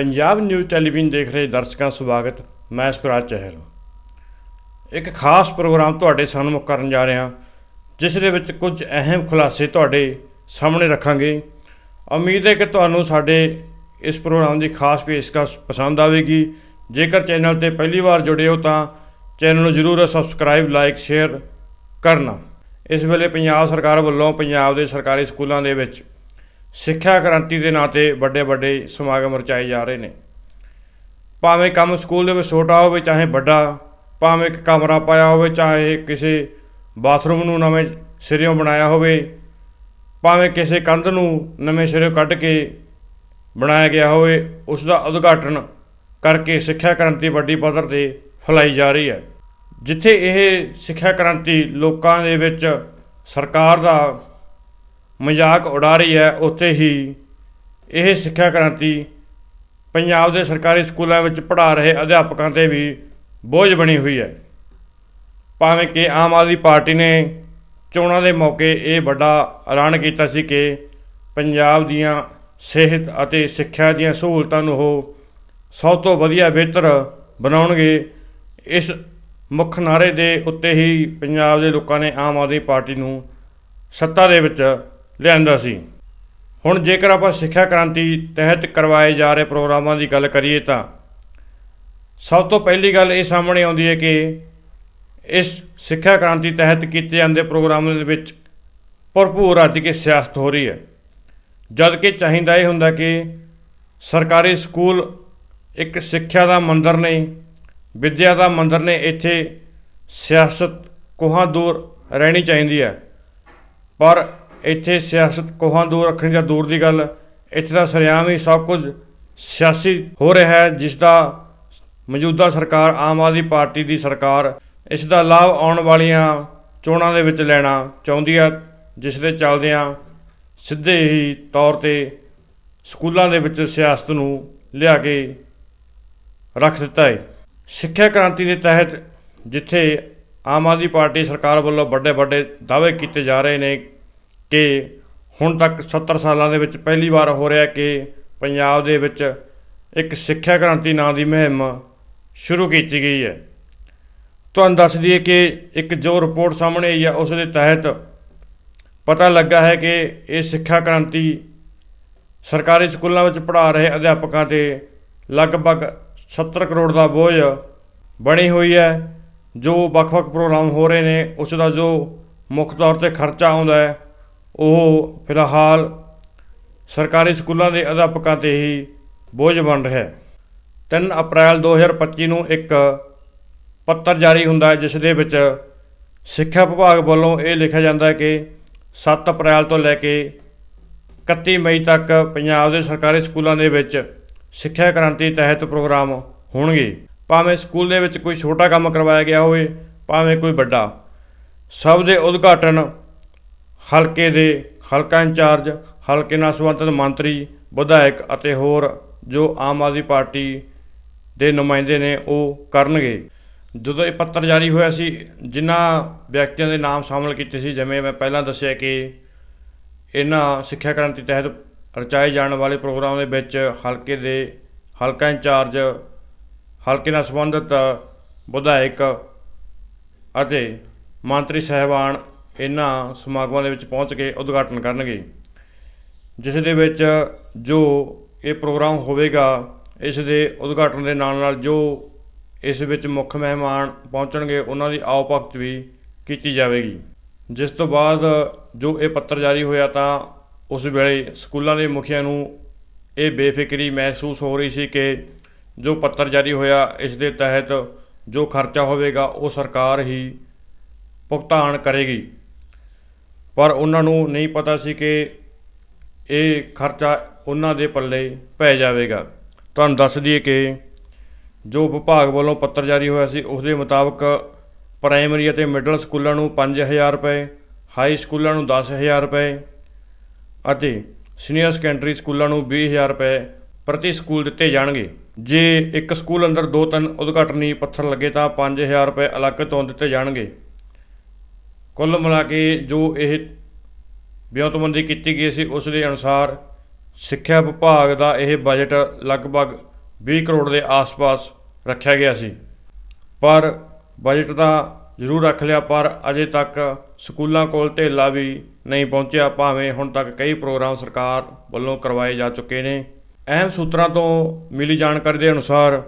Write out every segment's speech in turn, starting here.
Punjab news television ਦੇਖ ਰਹੇ ਦਰਸ਼ਕਾਂ ਸਵਾਗਤ। ਮੈਂ ਸੁਖਰਾਜ ਚਹਿਲ। ਇੱਕ ਖਾਸ ਪ੍ਰੋਗਰਾਮ ਤੁਹਾਡੇ ਸਾਹਮਣੇ ਕਰਨ ਜਾ ਰਿਹਾ ਜਿਸ ਦੇ ਵਿੱਚ ਕੁਝ ਅਹਿਮ ਖੁਲਾਸੇ ਤੁਹਾਡੇ ਸਾਹਮਣੇ ਰੱਖਾਂਗੇ। ਉਮੀਦ ਹੈ ਕਿ ਤੁਹਾਨੂੰ ਸਾਡੇ ਇਸ ਪ੍ਰੋਗਰਾਮ ਦੀ ਖਾਸ ਪੇਸ਼ਕਸ਼ ਪਸੰਦ ਆਵੇਗੀ। ਜੇਕਰ ਚੈਨਲ ਤੇ ਪਹਿਲੀ ਵਾਰ ਜੁੜੇ ਹੋ ਤਾਂ ਚੈਨਲ ਨੂੰ ਜ਼ਰੂਰ ਸਬਸਕ੍ਰਾਈਬ, ਲਾਈਕ, ਸ਼ੇਅਰ ਕਰਨਾ। ਇਸ ਵੇਲੇ ਪੰਜਾਬ ਸਰਕਾਰ ਵੱਲੋਂ ਪੰਜਾਬ ਦੇ ਸਰਕਾਰੀ ਸਕੂਲਾਂ ਦੇ ਵਿੱਚ ਸਿੱਖਿਆ ਕ੍ਰਾਂਤੀ ਦੇ ਨਾਂ ਤੇ ਵੱਡੇ ਵੱਡੇ ਸਮਾਗਮ ਰਚਾਏ ਜਾ ਰਹੇ ਨੇ। ਭਾਵੇਂ ਕੰਮ ਸਕੂਲ ਦੇ ਵਿੱਚ ਛੋਟਾ ਹੋਵੇ, ਚਾਹੇ ਵੱਡਾ, ਭਾਵੇਂ ਇੱਕ ਕਮਰਾ ਪਾਇਆ ਹੋਵੇ, ਚਾਹੇ ਕਿਸੇ ਬਾਥਰੂਮ ਨੂੰ ਨਵੇਂ ਸਿਰਿਓਂ ਬਣਾਇਆ ਹੋਵੇ, ਭਾਵੇਂ ਕਿਸੇ ਕੰਧ ਨੂੰ ਨਵੇਂ ਸਿਰਿਓਂ ਕੱਢ ਕੇ ਬਣਾਇਆ ਗਿਆ ਹੋਵੇ, ਉਸ ਦਾ ਉਦਘਾਟਨ ਕਰਕੇ ਸਿੱਖਿਆ ਕ੍ਰਾਂਤੀ ਵੱਡੀ ਪੱਧਰ ਤੇ ਫੈਲਾਈ ਜਾ ਰਹੀ ਹੈ। ਜਿੱਥੇ ਇਹ ਸਿੱਖਿਆ ਕ੍ਰਾਂਤੀ ਲੋਕਾਂ ਦੇ ਵਿੱਚ ਸਰਕਾਰ ਦਾ ਮਜ਼ਾਕ ਉਡਾ ਰਹੀ ਹੈ, ਉੱਥੇ ਹੀ ਇਹ ਸਿੱਖਿਆ ਕ੍ਰਾਂਤੀ ਪੰਜਾਬ ਦੇ ਸਰਕਾਰੀ ਸਕੂਲਾਂ ਵਿੱਚ ਪੜ੍ਹਾ ਰਹੇ ਅਧਿਆਪਕਾਂ ਤੇ ਵੀ ਬੋਝ ਬਣੀ ਹੋਈ ਹੈ। ਭਾਵੇਂ ਕਿ ਆਮ ਆਦਮੀ ਪਾਰਟੀ ਨੇ ਚੋਣਾਂ ਦੇ ਮੌਕੇ ਇਹ ਵੱਡਾ ਐਲਾਨ ਕੀਤਾ ਸੀ ਕਿ ਪੰਜਾਬ ਦੀਆਂ ਸਿਹਤ ਅਤੇ ਸਿੱਖਿਆ ਦੀਆਂ ਸਹੂਲਤਾਂ ਨੂੰ ਉਹ ਸਭ ਤੋਂ ਵਧੀਆ, ਬਿਹਤਰ ਬਣਾਉਣਗੇ, ਇਸ ਮੁੱਖ ਨਾਰੇ ਦੇ ਉੱਤੇ ਹੀ ਪੰਜਾਬ ਦੇ ਲੋਕਾਂ ਨੇ ਆਮ ਆਦਮੀ ਪਾਰਟੀ ਨੂੰ ਸੱਤਾ ਦੇ ਵਿੱਚ ਲਿਆਂਦਾ ਸੀ। ਹੁਣ ਜੇਕਰ ਆਪਾਂ ਸਿੱਖਿਆ ਕ੍ਰਾਂਤੀ ਤਹਿਤ ਕਰਵਾਏ ਜਾ ਰਹੇ ਪ੍ਰੋਗਰਾਮਾਂ ਦੀ ਗੱਲ ਕਰੀਏ ਤਾਂ ਸਭ ਤੋਂ ਪਹਿਲੀ ਗੱਲ ਇਹ ਸਾਹਮਣੇ ਆਉਂਦੀ ਹੈ ਕਿ ਇਸ ਸਿੱਖਿਆ ਕ੍ਰਾਂਤੀ ਤਹਿਤ ਕੀਤੇ ਜਾਂਦੇ ਪ੍ਰੋਗਰਾਮਾਂ ਦੇ ਵਿੱਚ ਭਰਪੂਰ ਰੱਜ ਕੇ ਸਿਆਸਤ ਹੋ ਰਹੀ ਹੈ। ਜਦ ਕਿ ਚਾਹੀਦਾ ਇਹ ਹੁੰਦਾ ਕਿ ਸਰਕਾਰੀ ਸਕੂਲ ਇੱਕ ਸਿੱਖਿਆ ਦਾ ਮੰਦਰ ਨੇ, ਵਿੱਦਿਆ ਦਾ ਮੰਦਰ ਨੇ, ਇੱਥੇ ਸਿਆਸਤ ਕੋਹਾਂ ਦੂਰ ਰਹਿਣੀ ਚਾਹੀਦੀ ਹੈ। ਪਰ ਇੱਥੇ ਸਿਆਸਤ ਕੋਹਾਂ ਦੂਰ ਰੱਖਣੀ ਜਾਂ ਦੂਰ ਦੀ ਗੱਲ, ਇੱਥੇ ਦਾ ਸਰਿਆਮ ਹੀ ਸਭ ਕੁਝ ਸਿਆਸੀ ਹੋ ਰਿਹਾ ਹੈ, ਜਿਸ ਦਾ ਮੌਜੂਦਾ ਸਰਕਾਰ ਆਮ ਆਦਮੀ ਪਾਰਟੀ ਦੀ ਸਰਕਾਰ ਇਸ ਦਾ ਲਾਭ ਆਉਣ ਵਾਲੀਆਂ ਚੋਣਾਂ ਦੇ ਵਿੱਚ ਲੈਣਾ ਚਾਹੁੰਦੀ ਹੈ, ਜਿਸ ਦੇ ਚੱਲਦਿਆਂ ਸਿੱਧੇ ਹੀ ਤੌਰ ਤੇ ਸਕੂਲਾਂ ਦੇ ਵਿੱਚ ਸਿਆਸਤ ਨੂੰ ਲਿਆ ਕੇ ਰੱਖ ਦਿੱਤਾ ਹੈ। ਸਿੱਖਿਆ ਕ੍ਰਾਂਤੀ ਦੇ ਤਹਿਤ ਜਿੱਥੇ ਆਮ ਆਦਮੀ ਪਾਰਟੀ ਸਰਕਾਰ ਵੱਲੋਂ ਵੱਡੇ ਵੱਡੇ ਦਾਅਵੇ ਕੀਤੇ ਜਾ ਰਹੇ ਨੇ ਕਿ ਹੁਣ ਤੱਕ 70 ਸਾਲਾਂ ਦੇ ਵਿੱਚ ਪਹਿਲੀ ਵਾਰ ਹੋ ਰਿਹਾ ਕਿ ਪੰਜਾਬ ਦੇ ਵਿੱਚ ਇੱਕ ਸਿੱਖਿਆ ਕ੍ਰਾਂਤੀ ਨਾਂ ਦੀ ਮੁਹਿੰਮ ਸ਼ੁਰੂ ਕੀਤੀ ਗਈ ਹੈ। ਤੁਹਾਨੂੰ ਦੱਸ ਦਈਏ ਕਿ ਇੱਕ ਜੋ ਰਿਪੋਰਟ ਸਾਹਮਣੇ ਆਈ ਹੈ, ਉਸ ਦੇ ਤਹਿਤ ਪਤਾ ਲੱਗਾ ਹੈ ਕਿ ਇਹ ਸਿੱਖਿਆ ਕ੍ਰਾਂਤੀ ਸਰਕਾਰੀ ਸਕੂਲਾਂ ਵਿੱਚ ਪੜ੍ਹਾ ਰਹੇ ਅਧਿਆਪਕਾਂ ਤੇ ਲਗਭਗ 70 ਕਰੋੜ ਦਾ ਬੋਝ ਬਣੀ ਹੋਈ ਹੈ। ਜੋ ਵੱਖ-ਵੱਖ ਪ੍ਰੋਗਰਾਮ ਹੋ ਰਹੇ ਨੇ, ਉਸ ਦਾ ਜੋ ਮੁੱਖ ਤੌਰ ਤੇ ਖਰਚਾ ਆਉਂਦਾ ਹੈ ਉਹ ਫਿਲਹਾਲ ਸਰਕਾਰੀ ਸਕੂਲਾਂ ਦੇ ਅਧਿਆਪਕਾਂ ਤੇ ਹੀ ਬੋਝ ਬਣ ਰਿਹਾ ਹੈ। 3 ਅਪ੍ਰੈਲ 2025 ਨੂੰ ਇੱਕ ਪੱਤਰ ਜਾਰੀ ਹੁੰਦਾ ਹੈ, ਜਿਸ ਦੇ ਵਿੱਚ ਸਿੱਖਿਆ ਵਿਭਾਗ ਵੱਲੋਂ ਇਹ ਲਿਖਿਆ ਜਾਂਦਾ ਹੈ ਕਿ 7 ਅਪ੍ਰੈਲ ਤੋਂ ਲੈ ਕੇ 31 ਮਈ ਤੱਕ ਪੰਜਾਬ ਦੇ ਸਰਕਾਰੀ ਸਕੂਲਾਂ ਦੇ ਵਿੱਚ ਸਿੱਖਿਆ ਕ੍ਰਾਂਤੀ ਤਹਿਤ ਪ੍ਰੋਗਰਾਮ ਹੋਣਗੇ। ਭਾਵੇਂ ਸਕੂਲ ਦੇ ਵਿੱਚ ਕੋਈ ਛੋਟਾ ਕੰਮ ਕਰਵਾਇਆ ਗਿਆ ਹੋਵੇ, ਭਾਵੇਂ ਕੋਈ ਵੱਡਾ। ਸਭ ਦੇ ਉਦਘਾਟਨ ਹਲਕੇ ਦੇ ਹਲਕਾ ਇੰਚਾਰਜ, ਹਲਕੇ ਨਾਲ ਸੰਬੰਧਿਤ ਮੰਤਰੀ, ਵਿਧਾਇਕ ਅਤੇ ਹੋਰ ਜੋ ਆਮ ਆਦਮੀ ਪਾਰਟੀ ਦੇ ਨੁਮਾਇੰਦੇ ਨੇ ਉਹ ਕਰਨਗੇ। ਜਦੋਂ ਇਹ ਪੱਤਰ ਜਾਰੀ ਹੋਇਆ ਸੀ, ਜਿਨ੍ਹਾਂ ਵਿਅਕਤੀਆਂ ਦੇ ਨਾਮ ਸ਼ਾਮਲ ਕੀਤੇ ਸੀ, ਜਿਵੇਂ ਮੈਂ ਪਹਿਲਾਂ ਦੱਸਿਆ ਕਿ ਇਹਨਾਂ ਸਿੱਖਿਆ ਕ੍ਰਾਂਤੀ ਤਹਿਤ ਰਚਾਏ ਜਾਣ ਵਾਲੇ ਪ੍ਰੋਗਰਾਮ ਦੇ ਵਿੱਚ ਹਲਕੇ ਦੇ ਹਲਕਾ ਇੰਚਾਰਜ, ਹਲਕੇ ਨਾਲ ਸੰਬੰਧਿਤ ਵਿਧਾਇਕ ਅਤੇ ਮੰਤਰੀ ਸਹਿਬਾਨ ਇਹਨਾਂ ਸਮਾਗਮਾਂ ਦੇ ਵਿੱਚ ਪਹੁੰਚ ਕੇ ਉਦਘਾਟਨ ਕਰਨਗੇ। ਜਿਸ ਦੇ ਵਿੱਚ ਜੋ ਇਹ ਪ੍ਰੋਗਰਾਮ ਹੋਵੇਗਾ, ਇਸ ਦੇ ਉਦਘਾਟਨ ਦੇ ਨਾਲ ਨਾਲ ਜੋ ਇਸ ਵਿੱਚ ਮੁੱਖ ਮਹਿਮਾਨ ਪਹੁੰਚਣਗੇ, ਉਹਨਾਂ ਦੀ ਆਓ ਭਗਤ ਵੀ ਕੀਤੀ ਜਾਵੇਗੀ। ਜਿਸ ਤੋਂ ਬਾਅਦ ਜੋ ਇਹ ਪੱਤਰ ਜਾਰੀ ਹੋਇਆ ਤਾਂ ਉਸ ਵੇਲੇ ਸਕੂਲਾਂ ਦੇ ਮੁਖੀਆਂ ਨੂੰ ਇਹ ਬੇਫਿਕਰੀ ਮਹਿਸੂਸ ਹੋ ਰਹੀ ਸੀ ਕਿ ਜੋ ਪੱਤਰ ਜਾਰੀ ਹੋਇਆ, ਇਸ ਦੇ ਤਹਿਤ ਜੋ ਖਰਚਾ ਹੋਵੇਗਾ, ਉਹ ਸਰਕਾਰ ਹੀ ਭੁਗਤਾਨ ਕਰੇਗੀ। ਪਰ ਉਹਨਾਂ ਨੂੰ ਨਹੀਂ ਪਤਾ ਸੀ ਕਿ ਇਹ ਖਰਚਾ ਉਹਨਾਂ ਦੇ ਪੱਲੇ ਪੈ ਜਾਵੇਗਾ। ਤੁਹਾਨੂੰ ਦੱਸ ਦਈਏ ਕਿ ਜੋ ਵਿਭਾਗ ਵੱਲੋਂ ਪੱਤਰ ਜਾਰੀ ਹੋਇਆ ਸੀ, ਉਸ ਦੇ ਮੁਤਾਬਕ ਪ੍ਰਾਇਮਰੀ ਅਤੇ ਮਿਡਲ ਸਕੂਲਾਂ ਨੂੰ 5000 ਰੁਪਏ, ਹਾਈ ਸਕੂਲਾਂ ਨੂੰ 10000 ਰੁਪਏ ਅਤੇ ਸੀਨੀਅਰ ਸੈਕੰਡਰੀ ਸਕੂਲਾਂ ਨੂੰ 20000 ਰੁਪਏ ਪ੍ਰਤੀ ਸਕੂਲ ਦਿੱਤੇ ਜਾਣਗੇ। ਜੇ ਇੱਕ ਸਕੂਲ ਅੰਦਰ ਦੋ ਤਿੰਨ ਉਦਘਾਟਨੀ ਪੱਥਰ ਲੱਗੇ ਤਾਂ 5000 ਰੁਪਏ ਅਲੱਗ ਤੋਂ ਦਿੱਤੇ ਜਾਣਗੇ। ਕੁੱਲ ਮਿਲਾ ਕੇ ਜੋ ਇਹ ਵਿਉਂਤਬੰਦੀ ਕੀਤੀ ਗਈ ਸੀ, ਉਸ ਦੇ ਅਨੁਸਾਰ ਸਿੱਖਿਆ ਵਿਭਾਗ ਦਾ ਇਹ ਬਜਟ ਲਗਭਗ 20 ਕਰੋੜ ਦੇ ਆਸ-ਪਾਸ ਰੱਖਿਆ ਗਿਆ ਸੀ। ਪਰ ਬਜਟ ਤਾਂ ਜ਼ਰੂਰ ਰੱਖ ਲਿਆ, ਪਰ ਅਜੇ ਤੱਕ ਸਕੂਲਾਂ ਕੋਲ ਢੇਲਾ ਵੀ ਨਹੀਂ ਪਹੁੰਚਿਆ। ਭਾਵੇਂ ਹੁਣ ਤੱਕ ਕਈ ਪ੍ਰੋਗਰਾਮ ਸਰਕਾਰ ਵੱਲੋਂ ਕਰਵਾਏ ਜਾ ਚੁੱਕੇ ਨੇ। ਅਹਿਮ ਸੂਤਰਾਂ ਤੋਂ ਮਿਲੀ ਜਾਣਕਾਰੀ ਦੇ ਅਨੁਸਾਰ,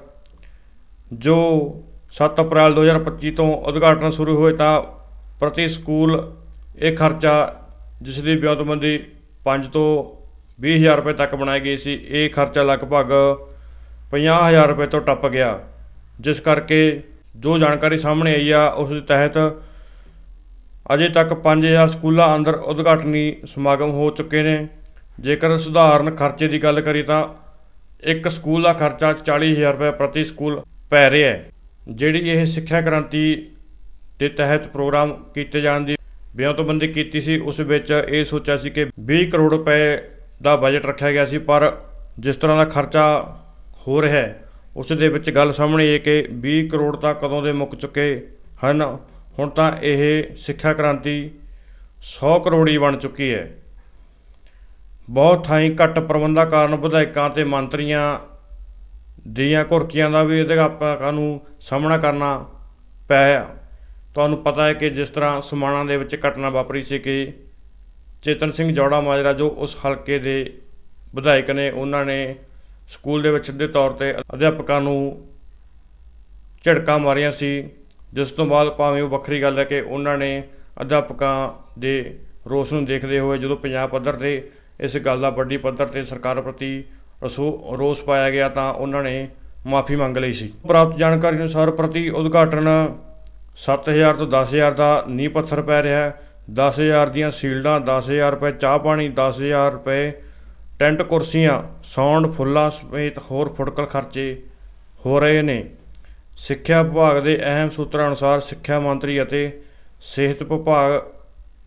ਜੋ 7 ਅਪ੍ਰੈਲ 2025 ਤੋਂ ਉਦਘਾਟਨ ਸ਼ੁਰੂ ਹੋਏ ਤਾਂ ਪ੍ਰਤੀ ਸਕੂਲ ਇਹ ਖਰਚਾ ਜਿਸ ਦੀ ਵਿਉਂਤਬੰਦੀ 5 ਤੋਂ 20000 ਰੁਪਏ ਤੱਕ ਬਣਾਈ ਗਈ ਸੀ, ਇਹ ਖਰਚਾ ਲਗਭਗ 50000 ਰੁਪਏ ਤੋਂ ਟੱਪ ਗਿਆ। ਜਿਸ ਕਰਕੇ ਜੋ ਜਾਣਕਾਰੀ ਸਾਹਮਣੇ ਆਈ ਆ, ਉਸ ਦੇ ਤਹਿਤ ਅਜੇ ਤੱਕ 5000 ਸਕੂਲਾਂ ਅੰਦਰ ਉਦਘਾਟਨੀ ਸਮਾਗਮ ਹੋ ਚੁੱਕੇ ਨੇ। ਜੇਕਰ ਸਧਾਰਨ ਖਰਚੇ ਦੀ ਗੱਲ ਕਰੀ ਤਾਂ ਇੱਕ ਸਕੂਲ ਦਾ ਖਰਚਾ 40000 ਰੁਪਏ ਪ੍ਰਤੀ ਸਕੂਲ ਪੈ ਰਿਹਾ ਹੈ, ਜਿਹੜੀ ਇਹ ਸਿੱਖਿਆ ਕ੍ਰਾਂਤੀ ਦੇ ਤਹਿਤ ਪ੍ਰੋਗਰਾਮ ਕੀਤੇ ਜਾਣ ਦੀ ਵਿਉਂਤਬੰਦੀ ਕੀਤੀ ਸੀ। ਉਸ ਵਿੱਚ ਇਹ ਸੋਚਿਆ ਸੀ ਕਿ 20 ਕਰੋੜ ਰੁਪਏ ਦਾ ਬਜਟ ਰੱਖਿਆ ਗਿਆ ਸੀ, ਪਰ ਜਿਸ ਤਰ੍ਹਾਂ ਦਾ ਖਰਚਾ ਹੋ ਰਿਹਾ ਹੈ, ਉਸ ਦੇ ਵਿੱਚ ਗੱਲ ਸਾਹਮਣੇ ਇਹ ਕਿ 20 ਕਰੋੜ ਤਾਂ ਕਦੋਂ ਦੇ ਮੁੱਕ ਚੁੱਕੇ ਹਨ। ਹੁਣ ਤਾਂ ਇਹ ਸਿੱਖਿਆ ਕ੍ਰਾਂਤੀ 100 ਕਰੋੜੀ ਬਣ ਚੁੱਕੀ ਹੈ। ਬਹੁਤ ਥਾਈਂ ਘੱਟ ਪ੍ਰਬੰਧਾਂ ਕਾਰਨ ਵਿਧਾਇਕਾਂ ਤੇ ਮੰਤਰੀਆਂ ਦੀਆਂ ਘੁਰਕੀਆਂ ਦਾ ਵੀ ਅਧਿਆਪਕਾਂ ਨੂੰ ਸਾਹਮਣਾ ਕਰਨਾ ਪਿਆ। ਤੁਹਾਨੂੰ ਪਤਾ ਹੈ ਕਿ ਜਿਸ ਤਰ੍ਹਾਂ ਸਮਾਣਾ ਦੇ ਵਿੱਚ ਘਟਨਾ ਵਾਪਰੀ ਸੀ ਕਿ ਚੇਤਨ ਸਿੰਘ ਜੌੜਾ ਮਾਜਰਾ ਜੋ ਉਸ ਹਲਕੇ ਦੇ ਵਿਧਾਇਕ ਨੇ, ਉਹਨਾਂ ਨੇ ਸਕੂਲ ਦੇ ਵਿੱਚ ਸਿੱਧੇ ਤੌਰ ਤੇ ਅਧਿਆਪਕਾਂ ਨੂੰ ਝੜਕਾਂ ਮਾਰੀਆਂ ਸੀ, ਜਿਸ ਤੋਂ ਬਾਅਦ ਭਾਵੇਂ ਉਹ ਵੱਖਰੀ ਗੱਲ ਹੈ ਕਿ ਉਹਨਾਂ ਨੇ ਅਧਿਆਪਕਾਂ ਦੇ ਰੋਸ ਨੂੰ ਦੇਖਦੇ ਹੋਏ ਜਦੋਂ ਪੰਜਾਬ ਪੱਧਰ ਤੇ ਇਸ ਗੱਲ ਦਾ ਵੱਡੀ ਪੱਧਰ ਤੇ ਸਰਕਾਰ ਪ੍ਰਤੀ ਰਸੋ, ਰੋਸ ਪਾਇਆ ਗਿਆ ਤਾਂ ਉਹਨਾਂ ਨੇ ਮਾਫੀ ਮੰਗ ਲਈ ਸੀ। ਪ੍ਰਾਪਤ ਜਾਣਕਾਰੀ ਅਨੁਸਾਰ ਪ੍ਰਤੀ ਉਦਘਾਟਨ 7000 ਤੋਂ 10000 ਦਾ ਨੀਂਹ ਪੱਥਰ ਪੈ ਰਿਹਾ ਹੈ। 10000 ਦੀਆਂ ਸੀਲਡਾਂ 10000 ਰੁਪਏ ਚਾਹ ਪਾਣੀ 10000 ਰੁਪਏ ਟੈਂਟ ਕੁਰਸੀਆਂ ਸਾਊਂਡ ਫੁੱਲਾਂ ਸਮੇਤ ਹੋਰ ਫੁਟਕਲ ਖਰਚੇ ਹੋ ਰਹੇ ਨੇ। ਸਿੱਖਿਆ ਵਿਭਾਗ ਦੇ ਅਹਿਮ ਸੂਤਰਾਂ ਅਨੁਸਾਰ ਸਿੱਖਿਆ ਮੰਤਰੀ ਅਤੇ ਸਿਹਤ ਵਿਭਾਗ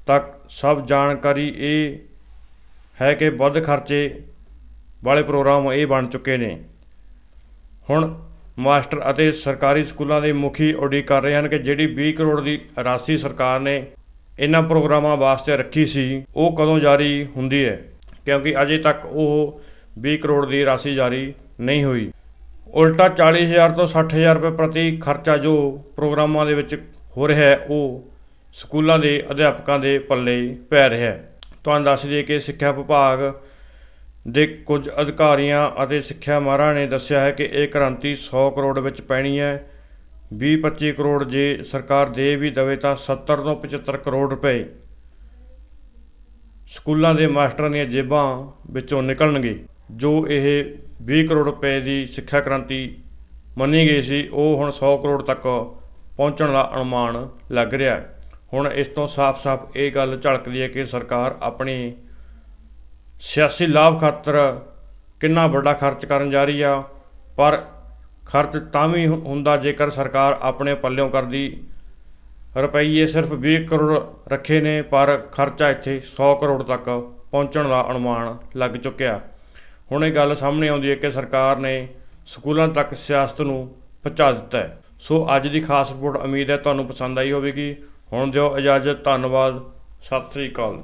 ਤੱਕ ਸਭ ਜਾਣਕਾਰੀ ਇਹ ਹੈ ਕਿ ਵੱਧ ਖਰਚੇ ਵਾਲੇ ਪ੍ਰੋਗਰਾਮ ਇਹ ਬਣ ਚੁੱਕੇ ਨੇ। ਹੁਣ ਮਾਸਟਰ ਅਤੇ ਸਰਕਾਰੀ ਸਕੂਲਾਂ ਦੇ ਮੁਖੀ ਉਡੀਕ ਕਰ ਰਹੇ ਹਨ ਕਿ ਜਿਹੜੀ 20 ਕਰੋੜ ਦੀ ਰਾਸ਼ੀ ਸਰਕਾਰ ਨੇ ਇਹਨਾਂ ਪ੍ਰੋਗਰਾਮਾਂ ਵਾਸਤੇ ਰੱਖੀ ਸੀ, ਉਹ ਕਦੋਂ ਜਾਰੀ ਹੁੰਦੀ ਹੈ? ਕਿਉਂਕਿ ਅਜੇ ਤੱਕ ਉਹ 20 ਕਰੋੜ ਦੀ ਰਾਸ਼ੀ ਜਾਰੀ ਨਹੀਂ ਹੋਈ। ਉਲਟਾ 40000 ਤੋਂ 60000 ਰੁਪਏ ਪ੍ਰਤੀ ਖਰਚਾ ਜੋ ਪ੍ਰੋਗਰਾਮਾਂ ਦੇ ਵਿੱਚ ਹੋ ਰਿਹਾ ਹੈ, ਉਹ ਸਕੂਲਾਂ ਦੇ ਅਧਿਆਪਕਾਂ ਦੇ ਪੱਲੇ ਪੈ ਰਿਹਾ ਹੈ। ਤੁਹਾਨੂੰ ਦੱਸ ਦਈਏ ਕਿ ਸਿੱਖਿਆ ਵਿਭਾਗ ਦੇ ਕੁਝ ਅਧਿਕਾਰੀਆਂ ਅਤੇ ਸਿੱਖਿਆ ਮਾਹਰਾਂ ਨੇ ਦੱਸਿਆ ਹੈ ਕਿ ਇਹ ਕ੍ਰਾਂਤੀ 100 ਕਰੋੜ ਵਿੱਚ ਪੈਣੀ ਹੈ। 20-25 ਕਰੋੜ ਜੇ ਸਰਕਾਰ ਦੇ ਵੀ ਦਵੇ ਤਾਂ 70 ਤੋਂ 75 ਕਰੋੜ ਰੁਪਏ ਸਕੂਲਾਂ ਦੇ ਮਾਸਟਰਾਂ ਦੀਆਂ ਜੇਬਾਂ ਵਿੱਚੋਂ ਨਿਕਲਣਗੇ। ਜੋ ਇਹ 20 ਕਰੋੜ ਰੁਪਏ ਦੀ ਸਿੱਖਿਆ ਕ੍ਰਾਂਤੀ ਮੰਨੀ ਗਈ ਸੀ, ਉਹ ਹੁਣ 100 ਕਰੋੜ ਤੱਕ ਪਹੁੰਚਣ ਦਾ ਅਨੁਮਾਨ ਲੱਗ ਰਿਹਾ ਹੁਣ ਇਸ ਤੋਂ ਸਾਫ਼-ਸਾਫ਼ ਇਹ ਗੱਲ ਝਲਕਦੀ ਹੈ ਕਿ ਸਰਕਾਰ ਆਪਣੀ ਸਿਆਸੀ ਲਾਭ ਖਾਤਰ ਕਿੰਨਾ ਵੱਡਾ ਖਰਚ ਕਰਨ ਜਾ ਰਹੀ ਆ, ਪਰ ਖਰਚ ਤਾਂ ਵੀ ਹੁੰਦਾ ਜੇਕਰ ਸਰਕਾਰ ਆਪਣੇ ਪੱਲਿਓਂ ਕਰਦੀ। ਰੁਪਈਏ ਸਿਰਫ 20 ਕਰੋੜ ਰੱਖੇ ਨੇ, ਪਰ ਖਰਚਾ ਇੱਥੇ 100 ਕਰੋੜ ਤੱਕ ਪਹੁੰਚਣ ਦਾ ਅਨੁਮਾਨ ਲੱਗ ਚੁੱਕਿਆ। ਹੁਣ ਇਹ ਗੱਲ ਸਾਹਮਣੇ ਆਉਂਦੀ ਹੈ ਕਿ ਸਰਕਾਰ ਨੇ ਸਕੂਲਾਂ ਤੱਕ ਸਿਆਸਤ ਨੂੰ ਪਹੁੰਚਾ ਦਿੱਤਾ ਹੈ। ਸੋ ਅੱਜ ਦੀ ਖਾਸ ਰਿਪੋਰਟ ਉਮੀਦ ਹੈ ਤੁਹਾਨੂੰ ਪਸੰਦ ਆਈ ਹੋਵੇਗੀ। ਹੁਣ ਦਿਓ ਇਜਾਜ਼ਤ, ਧੰਨਵਾਦ, ਸਤਿ ਸ੍ਰੀ ਅਕਾਲ।